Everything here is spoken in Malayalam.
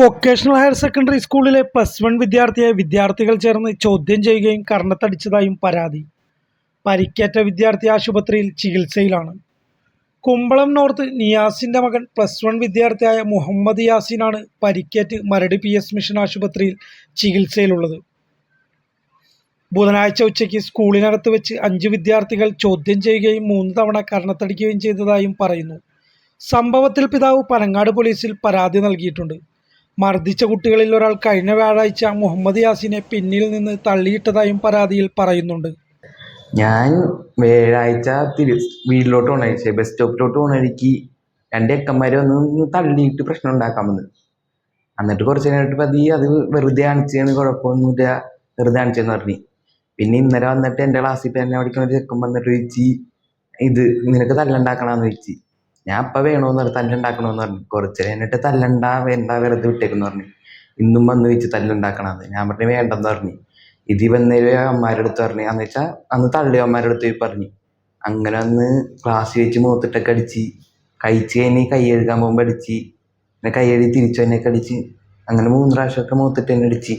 വൊക്കേഷണൽ ഹയർ സെക്കൻഡറി സ്കൂളിലെ പ്ലസ് വൺ വിദ്യാർത്ഥിയെ വിദ്യാർത്ഥികൾ ചേർന്ന് ചോദ്യം ചെയ്യുകയും കർണത്തടിച്ചതായും പരാതി. പരിക്കേറ്റ വിദ്യാർത്ഥി ആശുപത്രിയിൽ ചികിത്സയിലാണ്. കുമ്പളം നോർത്ത് നിയാസിന്റെ മകൻ പ്ലസ് വൺ വിദ്യാർത്ഥിയായ മുഹമ്മദ് യാസീനാണ് പരിക്കേറ്റ് മരട് പി എസ് മിഷൻ ആശുപത്രിയിൽ ചികിത്സയിലുള്ളത്. ബുധനാഴ്ച ഉച്ചയ്ക്ക് സ്കൂളിനകത്ത് വെച്ച് അഞ്ച് വിദ്യാർത്ഥികൾ ചോദ്യം ചെയ്യുകയും മൂന്ന് തവണ കർണത്തടിക്കുകയും ചെയ്തതായും പറയുന്നു. സംഭവത്തിൽ പിതാവ് പനങ്ങാട് പോലീസിൽ പരാതി നൽകിയിട്ടുണ്ട്. മർദ്ദിച്ച കുട്ടികളിൽ ഒരാൾ കഴിഞ്ഞ വ്യാഴാഴ്ച മുഹമ്മദ് യാസിനെ പിന്നിൽ നിന്ന് തള്ളിയിട്ടതായും പരാതിയിൽ പറയുന്നുണ്ട്. ഞാൻ വ്യാഴാഴ്ച തിരി വീട്ടിലോട്ട് പോണ ബസ് സ്റ്റോപ്പിലോട്ട് വഴിക്ക് രണ്ട് അക്കന്മാരെ ഒന്ന് തള്ളിയിട്ട് പ്രശ്നം ഉണ്ടാക്കാമെന്ന് എന്നിട്ട് കുറച്ച് നേരിട്ട് പതി അത് വെറുതെ കാണിച്ചാണ് കുഴപ്പമൊന്നുമില്ല വെറുതെ കാണിച്ചെന്ന് പറഞ്ഞു. പിന്നെ ഇന്നലെ വന്നിട്ട് എന്റെ ക്ലാസ്സിൽ തന്നെ പഠിക്കുന്ന ഒരു ചെക്കൻ വന്നിട്ട് ചോദിച്ച് ഇത് നിനക്ക് തല്ലുണ്ടാക്കണമെന്ന് ചോദിച്ച്. ഞാൻ അപ്പം വേണമെന്ന് പറഞ്ഞു തല്ലുണ്ടാക്കണമെന്ന് പറഞ്ഞു. കുറച്ച് കഴിഞ്ഞിട്ട് തല്ലണ്ട വേണ്ട വെറുതെ വിട്ടേക്കെന്ന് പറഞ്ഞു. ഇന്നും വന്ന് വെച്ച് തല്ലുണ്ടാക്കണമെന്ന് ഞാൻ പറഞ്ഞു വേണ്ടെന്ന് പറഞ്ഞു. ഇതി വന്നേരെ അമ്മമാരുടെ അടുത്ത് പറഞ്ഞു. എന്ന് വെച്ചാ അന്ന് തള്ളിയ അമ്മമാരുടെ അടുത്ത് പോയി പറഞ്ഞു. അങ്ങനെ അന്ന് ക്ലാസ് വെച്ച് മൂത്തിട്ടൊക്കെ അടിച്ച്. കഴിച്ച് കഴിഞ്ഞ് കൈ കഴുകാൻ പോകുമ്പോൾ അടിച്ച്. പിന്നെ കൈ കഴുകി തിരിച്ചു തന്നെ അടിച്ച്. അങ്ങനെ മൂന്ന് പ്രാവശ്യമൊക്കെ മൂത്തിട്ട് തന്നെ അടിച്ച്.